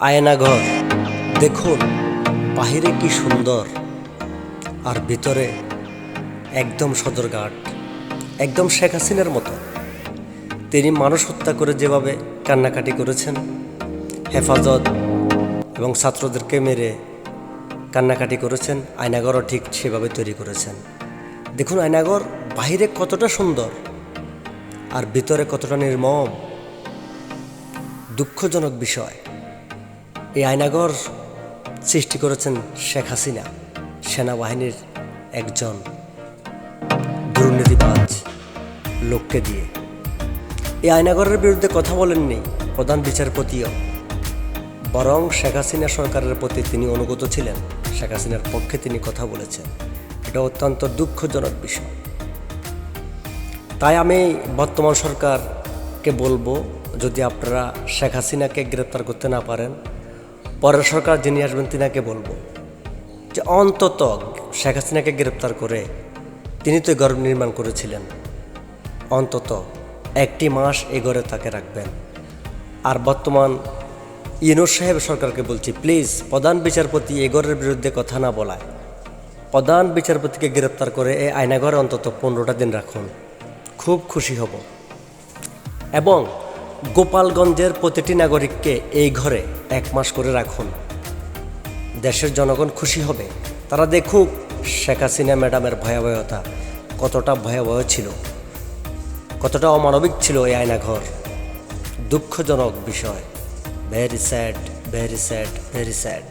আয়নাঘর দেখুন, বাহিরে কি সুন্দর। আর ভিতরে একদম সদরঘাট, একদম শেখ হাসিনার মতো। তিনি মানুষ হত্যা করে যেভাবে কান্নাকাটি করেছেন, হেফাজত এবং ছাত্রদেরকে মেরে কান্নাকাটি করেছেন আয়নাগরও ঠিক সেভাবে তৈরি করেছেন। দেখুন আয়নাগর বাহিরে কতটা সুন্দর, আর ভিতরে কতটা নির্মম, দুঃখজনক বিষয়। এই আয়নাগর সৃষ্টি করেছেন শেখ হাসিনা, সেনাবাহিনীর একজন দুর্নীতিবাজ লোককে দিয়ে। এই আয়নাগরের বিরুদ্ধে কথা বলেননি প্রধান বিচারপতিও। বরং শেখ হাসিনা সরকারের প্রতি তিনি অনুগত ছিলেন, শেখ হাসিনার পক্ষে তিনি কথা বলেছেন। এটা অত্যন্ত দুঃখজনক বিষয়। তাই আমি বর্তমান সরকারকে বলব, যদি আপনারা শেখ হাসিনাকে গ্রেপ্তার করতে না পারেন পরের সরকার যিনি আসবেন, তিনাকে বলব যে অন্তত শেখ হাসিনাকে গ্রেপ্তার করে তিনি তো গর্ব নির্মাণ করেছিলেন। অন্তত একটি মাস এ ঘরে তাকে রাখবেন। আর বর্তমান ইউনুস সাহেব সরকারকে বলছি প্লিজ প্রধান বিচারপতি এ ঘরের বিরুদ্ধে কথা না বলায়। প্রধান বিচারপতিকে গ্রেপ্তার করে এই আয়নাঘরে অন্তত পনেরোটা দিন রাখুন। খুব খুশি হব। এবং গোপালগঞ্জের প্রতিটি নাগরিককে এই ঘরে এক মাস করে রাখুন। দেশের জনগণ খুশি হবে। তারা দেখুক শেখ হাসিনা ম্যাডামের ভয়াবহতা কতটা ভয়াবহ ছিল, কতটা অমানবিক ছিল এই আয়নাঘর। দুঃখজনক বিষয়। Very sad very sad very sad